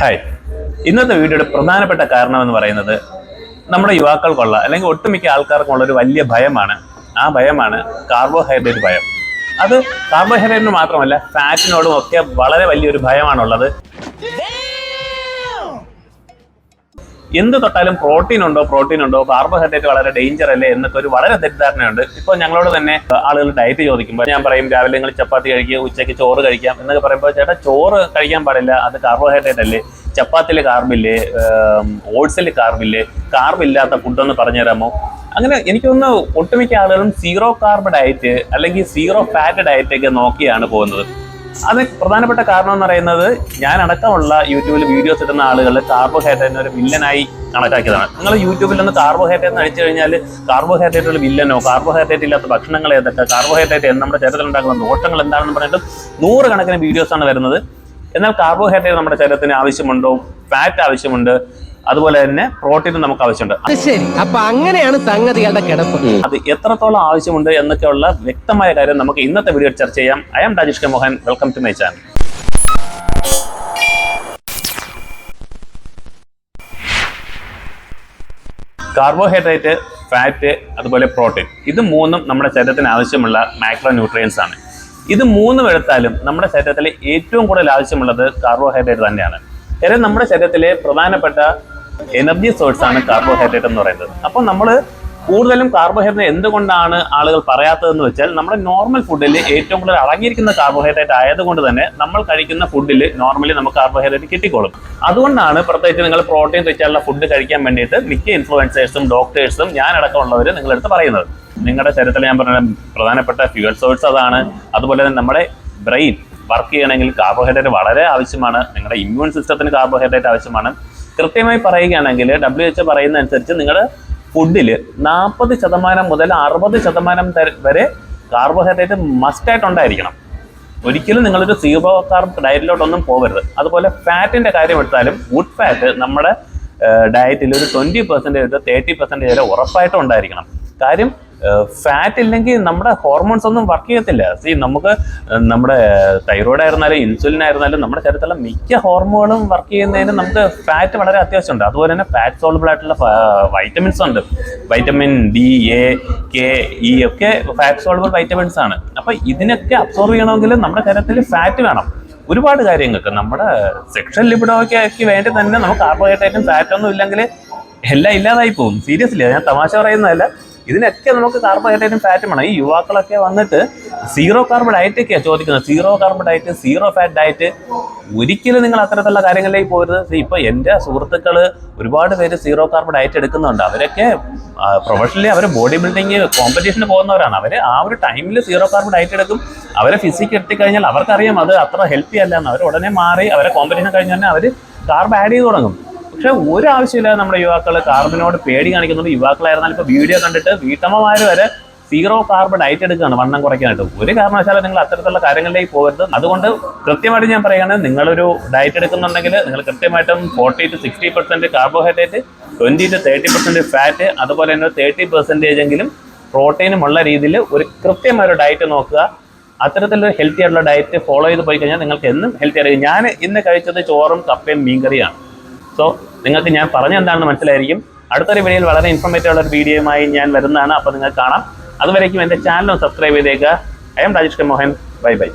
Hi. ഇന്നത്തെ വീഡിയോയുടെ പ്രധാനപ്പെട്ട കാരണം എന്ന് പറയുന്നത് നമ്മുടെ യുവാക്കൾക്കുള്ള അല്ലെങ്കിൽ ഒട്ടുമിക്ക ആൾക്കാർക്കുള്ള ഒരു വലിയ ഭയമാണ്. ആ ഭയമാണ് കാർബോഹൈഡ്രേറ്റ് ഭയം. അത് കാർബോഹൈഡ്രേറ്റിന് മാത്രമല്ല ഫാറ്റിനോടും ഒക്കെ വളരെ വലിയൊരു ഭയമാണുള്ളത്. എന്ത് തൊട്ടാലും പ്രോട്ടീൻ ഉണ്ടോ പ്രോട്ടീൻ ഉണ്ടോ? കാർബോഹൈഡ്രേറ്റ് വളരെ ഡേഞ്ചർ അല്ലേ എന്നൊക്കെ ഒരു വളരെ തെറ്റിദ്ധാരണയുണ്ട്. ഇപ്പോൾ ഞങ്ങളോട് തന്നെ ആളുകൾ ഡയറ്റ് ചോദിക്കുമ്പോൾ ഞാൻ പറയും രാവിലെ നിങ്ങൾ ചപ്പാത്തി കഴിക്കുക ഉച്ചയ്ക്ക് ചോറ് കഴിക്കാം എന്നൊക്കെ പറയുമ്പോൾ ചേട്ടാ ചോറ് കഴിക്കാൻ പാടില്ല അത് കാർബോഹൈഡ്രേറ്റ് അല്ലേ? ചപ്പാത്തിൽ കാർബില്ലേ ഓട്സിൽ കാർബില്ലേ കാർബില്ലാത്ത ഫുഡൊന്ന് പറഞ്ഞു തരാമോ അങ്ങനെ എനിക്കൊന്ന് ഒട്ടുമിക്ക ആളുകളും സീറോ കാർബ് ഡയറ്റ് അല്ലെങ്കിൽ സീറോ ഫാറ്റ് ഡയറ്റ് ഒക്കെ നോക്കിയാണ് പോകുന്നത്. അത് പ്രധാനപ്പെട്ട കാരണം എന്ന് പറയുന്നത് ഞാൻ അടക്കമുള്ള യൂട്യൂബിൽ വീഡിയോസ് ഇടുന്ന ആളുകൾ കാർബോഹൈഡ്രേറ്റിനെ ഒരു വില്ലനായി കണക്കാക്കിയതാണ്. നിങ്ങൾ യൂട്യൂബിൽ നിന്ന് കാർബോഹൈഡ്രേറ്റ് അടിച്ചു കഴിഞ്ഞാൽ കാർബോഹൈഡ്രേറ്റ് ഒരു വില്ലനോ കാർബോഹൈഡ്രേറ്റ് ഇല്ലാത്ത ഭക്ഷണങ്ങൾ ഏതൊക്കെ? കാർബോഹൈഡ്രേറ്റ് നമ്മുടെ ശരീരത്തിൽ ഉണ്ടാക്കുന്ന ദോഷങ്ങൾ എന്താണെന്ന് പറഞ്ഞിട്ട് നൂറുകണക്കിന് വീഡിയോസാണ് വരുന്നത്. എന്നാൽ കാർബോഹൈഡ്രേറ്റ് നമ്മുടെ ശരീരത്തിന് ആവശ്യമുണ്ടോ? ഫാറ്റ് ആവശ്യമുണ്ട്. അതുപോലെ തന്നെ പ്രോട്ടീൻ നമുക്ക് ആവശ്യമുണ്ട്. ശരി. അപ്പൊ അങ്ങനെയാണ് സംഗതികളുടെ കിടപ്പ്. അത് എത്രത്തോളം ആവശ്യമുണ്ട് എന്നൊക്കെയുള്ള വ്യക്തമായ കാര്യം നമുക്ക് ഇന്നത്തെ വീഡിയോ ചർച്ച ചെയ്യാം. I am Rajesh K Mohan. Welcome to my channel carbohydrate fat അതുപോലെ പ്രോട്ടീൻ ഇത് മൂന്നും നമ്മുടെ ശരീരത്തിന് ആവശ്യമുള്ള മാക്രോ ന്യൂട്രിയൻസ് ആണ്. ഇത് മൂന്നും എടുത്താലും നമ്മുടെ ശരീരത്തിൽ ഏറ്റവും കൂടുതൽ ആവശ്യമുള്ളത് കാർബോഹൈഡ്രേറ്റ് തന്നെയാണ്. കാര്യം നമ്മുടെ ശരീരത്തിലെ പ്രധാനപ്പെട്ട എനർജി സോഴ്സ് ആണ് കാർബോഹൈഡ്രേറ്റ് എന്ന് പറയുന്നത്. അപ്പോൾ നമ്മൾ കൂടുതലും കാർബോഹൈഡ്രേറ്റ് എന്തുകൊണ്ടാണ് ആളുകൾ പറയാത്തതെന്ന് വെച്ചാൽ നമ്മുടെ നോർമൽ ഫുഡിൽ ഏറ്റവും കൂടുതൽ അടങ്ങിയിരിക്കുന്ന കാർബോഹൈഡ്രേറ്റ് ആയതുകൊണ്ട് തന്നെ നമ്മൾ കഴിക്കുന്ന ഫുഡിൽ നോർമലി നമുക്ക് കാർബോഹൈഡ്രേറ്റ് കിട്ടിക്കോളും. അതുകൊണ്ടാണ് പ്രത്യേകിച്ച് നിങ്ങൾ പ്രോട്ടീൻ റിച്ച് ആയിട്ടുള്ള ഫുഡ് കഴിക്കാൻ വേണ്ടിയിട്ട് മിക്ക ഇൻഫ്ലുവൻസേഴ്സും ഡോക്ടേഴ്സും ഞാൻ അടക്കമുള്ളവർ നിങ്ങളെടുത്ത് പറയുന്നത്. നിങ്ങളുടെ ശരീരത്തിൽ ഞാൻ പറഞ്ഞ പ്രധാനപ്പെട്ട ഫ്യൂൽ സോഴ്സ് അതാണ്. അതുപോലെ തന്നെ നമ്മുടെ ബ്രെയിൻ വർക്ക് ചെയ്യണമെങ്കിൽ കാർബോഹൈഡ്രേറ്റ് വളരെ ആവശ്യമാണ്. നിങ്ങളുടെ ഇമ്മ്യൂൺ സിസ്റ്റത്തിന് കാർബോഹൈഡ്രേറ്റ് ആവശ്യമാണ്. കൃത്യമായി പറയുകയാണെങ്കിൽ ഡബ്ല്യു എച്ച് പറയുന്ന അനുസരിച്ച് നിങ്ങളുടെ ഫുഡിൽ നാൽപ്പത് ശതമാനം മുതൽ അറുപത് ശതമാനം വരെ കാർബോഹൈഡ്രേറ്റ് മസ്റ്റായിട്ട് ഉണ്ടായിരിക്കണം. ഒരിക്കലും നിങ്ങളൊരു സീറോ കാർബ് ഡയറ്റിലോട്ടൊന്നും പോകരുത് അതുപോലെ ഫാറ്റിന്റെ കാര്യം എടുത്താലും വുഡ് ഫാറ്റ് നമ്മുടെ ഡയറ്റിൽ ഒരു ട്വന്റി പെർസെന്റേജ് തേർട്ടി പെർസെന്റേജ് വരെ ഉറപ്പായിട്ടും ഉണ്ടായിരിക്കണം. കാര്യം ഫാറ്റ് ഇല്ലെങ്കിൽ നമ്മുടെ ഹോർമോൺസ് ഒന്നും വർക്ക് ചെയ്യത്തില്ല. സി നമുക്ക് നമ്മുടെ തൈറോയ്ഡ് ആയിരുന്നാലും ഇൻസുലിൻ ആയിരുന്നാലും നമ്മുടെ ശരീരത്തിലെ മിക്ക ഹോർമോണും വർക്ക് ചെയ്യുന്നതിന് നമുക്ക് ഫാറ്റ് വളരെ അത്യാവശ്യമുണ്ട്. അതുപോലെ തന്നെ ഫാറ്റ് സോൾബിൾ ആയിട്ടുള്ള വൈറ്റമിൻസ് ഉണ്ട്. Vitamin D A K E ഒക്കെ ഫാറ്റ് സോൾബിൾ വൈറ്റമിൻസ് ആണ്. അപ്പൊ ഇതിനൊക്കെ അബ്സോർവ് ചെയ്യണമെങ്കിൽ നമ്മുടെ ശരീരത്തിൽ ഫാറ്റ് വേണം. ഒരുപാട് കാര്യങ്ങൾക്ക്. നമ്മുടെ സെക്ഷൽ ലിബിഡോയ്ക്ക് വേണ്ടി തന്നെ നമുക്ക് കാർബോഹൈഡ്രേറ്റും ഫാറ്റൊന്നും ഇല്ലെങ്കിൽ എല്ലാം ഇല്ലാതായി പോകും. സീരിയസ്ലി ഞാൻ തമാശ പറയുന്നതല്ല. ഇതിനൊക്കെ നമുക്ക് കാർബോഹൈഡ്രേറ്റും ഫാറ്റും വേണം. ഈ യുവാക്കളൊക്കെ വന്നിട്ട് സീറോ കാർബൺ ഡയറ്റ് ഒക്കെയാണ് ചോദിക്കുന്നത്. Zero carbon diet zero fat diet ഒരിക്കലും നിങ്ങൾ അത്തരത്തിലുള്ള കാര്യങ്ങളിലേക്ക് പോകരുത്. ഇപ്പൊ എന്റെ സുഹൃത്തുക്കൾ ഒരുപാട് പേര് സീറോ കാർബൺ ഡയറ്റ് എടുക്കുന്നുണ്ട്. അവരൊക്കെ പ്രൊഫഷണലി അവർ ബോഡി ബിൽഡിങ് കോമ്പറ്റീഷന് പോകുന്നവരാണ്. അവർ ആ ഒരു ടൈമിൽ സീറോ കാർബൺ ഡയറ്റ് എടുക്കും. അവരെ ഫിസിക്ക് എത്തിക്കഴിഞ്ഞാൽ അവർക്കറിയാം അത് അത്ര ഹെൽത്തി അല്ല എന്ന്. അവർ ഉടനെ മാറി അവരെ കോമ്പറ്റീഷൻ കഴിഞ്ഞാൽ അവർ കാർബ് ആഡ് ചെയ്ത് തുടങ്ങും. പക്ഷെ ആവശ്യമില്ല നമ്മുടെ യുവാക്കൾ കാർബിനോട് പേടി കാണിക്കുന്നുണ്ട്. യുവാക്കളായിരുന്നാൽ ഇപ്പോൾ വീഡിയോ കണ്ടിട്ട് വീട്ടമ്മമാർ വരെ സീറോ കാർബൺ ഡയറ്റ് എടുക്കുകയാണ് വണ്ണം കുറയ്ക്കാനായിട്ട്. ഒരു കാരണവശാലും നിങ്ങൾ അത്തരത്തിലുള്ള കാര്യങ്ങളിലേക്ക് പോകരുത്. അതുകൊണ്ട് കൃത്യമായിട്ട് ഞാൻ പറയുകയാണ് നിങ്ങളൊരു ഡയറ്റ് എടുക്കുന്നുണ്ടെങ്കിൽ നിങ്ങൾ കൃത്യമായിട്ടും forty to sixty percent carbohydrate twenty to thirty percent fat അതുപോലെ തന്നെ തേർട്ടി പെർസെന്റേജ് എങ്കിലും പ്രോട്ടീനും ഉള്ള രീതിയിൽ ഒരു കൃത്യമായ ഒരു ഡയറ്റ് നോക്കുക. അത്തരത്തിലൊരു ഹെൽത്തി ആയിട്ടുള്ള ഡയറ്റ് ഫോളോ ചെയ്ത് പോയി കഴിഞ്ഞാൽ നിങ്ങൾക്ക് എന്നും ഹെൽത്തി ആയിരിക്കും. ഞാൻ ഇന്ന് കഴിച്ചത് ചോറും കപ്പയും മീൻകറിയാണ്. സോ നിങ്ങൾക്ക് ഞാൻ പറഞ്ഞ എന്താണെന്ന് മനസ്സിലായിരിക്കും. അടുത്തൊരു വീഡിയോയിൽ വളരെ ഇൻഫോർമേറ്റീവ് ഉള്ള ഒരു വീഡിയോയുമായി ഞാൻ വരുന്നതാണ്. അപ്പോൾ നിങ്ങൾക്ക് കാണാം. അതുവരേക്കും എന്റെ ചാനലും സബ്സ്ക്രൈബ് ചെയ്തേക്കുക. I'm Rajesh K Mohan. Bye bye